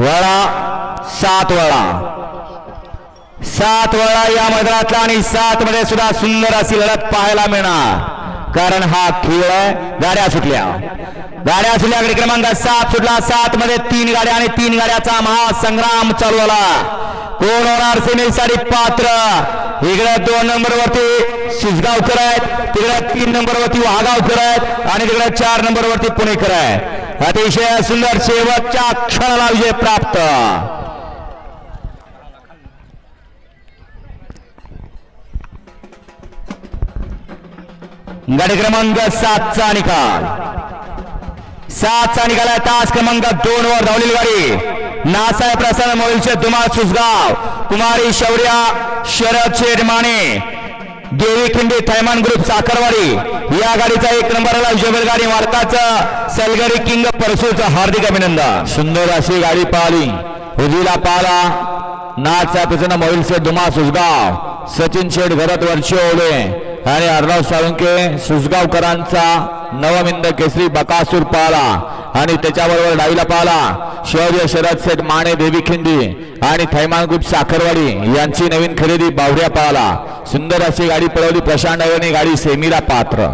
वळा सात वळा सात वळा या मैदानातला आणि सात मध्ये सुद्धा सुंदर अशी लढत पाहायला मिळणार. कारण हा खेळ आहे गाड्या सुटल्या. गाड्या सुटल्याकडे क्रमांक सात सुटला. सात मध्ये तीन गाड्या आणि तीन गाड्याचा महासंग्राम चालू झाला. कोण होणार सेमीसाठी पात्र? इकडे दोन नंबर वरती सुसगावकर आहेत तिकडे तीन नंबर वरती वाघावकर आहेत आणि तिकडे चार नंबर वरती पुणेकर आहे अतिशय सुंदर शेवटच्या क्षणाला विजय प्राप्त. गाडी क्रमांक सातचा निकाल. सातचा निकाल आहे. तास क्रमांक दोन वर धावलेली गाडी. नासाहेब प्रसन्न मोहिलचे धुमाळ सुसगाव कुमारी शौर्या शरद शेठ माने. देवी खिंडी थैमान ग्रुप साखरवाडी. या गाडीचा एक नंबरला जुबेल गाडी वारताचा सलगरी किंग परसूच हार्दिक अभिनंदन. सुंदर अशी गाडी पाहिली. हुजीला पाला. नाचा प्रसन्न मोहिलचे धुमा सुजगाव. सचिन शेठ घरात वर्ष ओले आणि अर्णव साळुंके सुजगावकरांचा नवमिंद केसरी बकासूर पाला. आणि त्याच्याबरोबर डावीला पाला. शौर्य शरद सेठ माने देवीखिंडी आणि थैमान ग्रुप साखरवाडी यांची नवीन खरेदी बावऱ्या पाला. सुंदर अशी गाडी पळवली. प्रशांत गाडी सेमीला पात्र.